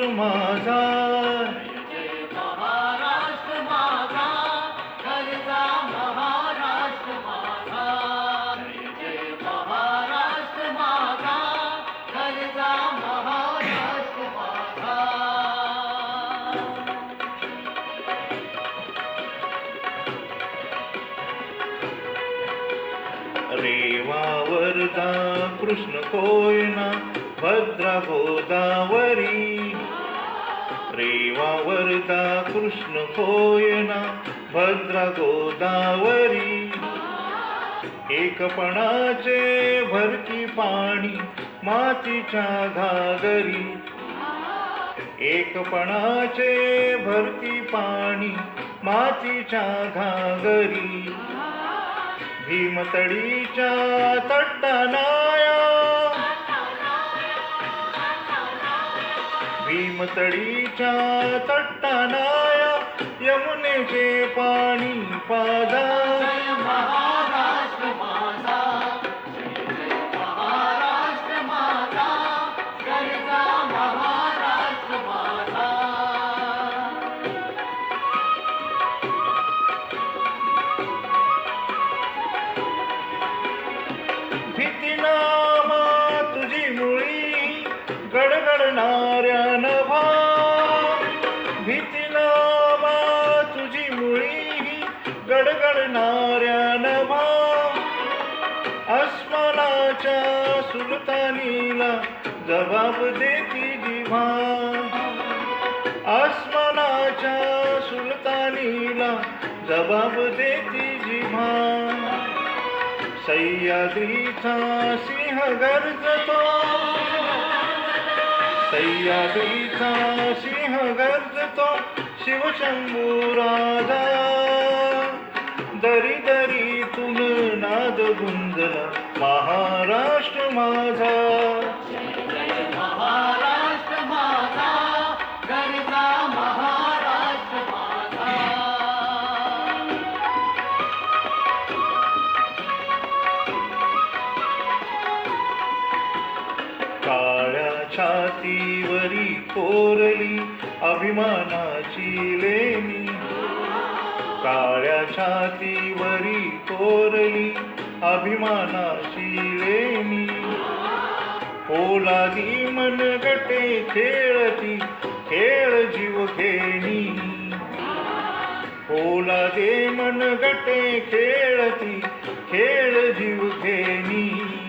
महाराष्ट्र माझा. महाराष्ट्र माझा. गरजा महाराष्ट्र माझा. महाराष्ट्र महाराष्ट्र कृष्ण कोयना भद्रा गोदावरी रेवा वरदा कृष्ण कोयना भद्रा गोदावरी एकपणाचे भरती पाणी मातीच्या घागरी। एकपणाचे भरती पाणी मातीच्या घागरी। भीमतडीच्या तट्टानाया महाराष्ट्र माझा गरजा महाराष्ट्र माझा भीती नामा तुझी मुळी गडगडणाऱ्या नभा भीती नामा तुझी मुळी गडगडणाऱ्या नभा अस्मानाच्या सुलतानीला जबाब देती जिव्हा आसमानाच्या सुलतानीला जबाब देती जिव्हा सह्याद्रीचा सिंह गरजतो सह्याद्रीचा सिंह तो शिवशंभू राजा। दरी दरीतून नाद गुंजला महाराष्ट्र माझा। महाराष्ट्र माझा छातीवरी कोरली अभिमानाची लेणी. काळ्या छातीवरी कोरली अभिमानाची लेणी. पोलादी मनगटे खेळती खेळ जीव घेणी. पोलादे मनगटे खेळती खेळ जीव घेणी.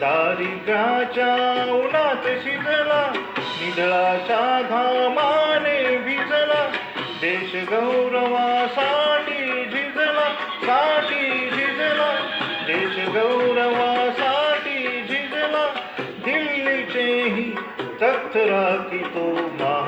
दारिद्र्याच्या उन्हात शिजला निधळाच्या धामाने भिजला देश गौरवासाठी झिजला साठी झिजला देश गौरवासाठी झिजला दिल्लीचेही तख्त राखी तो मा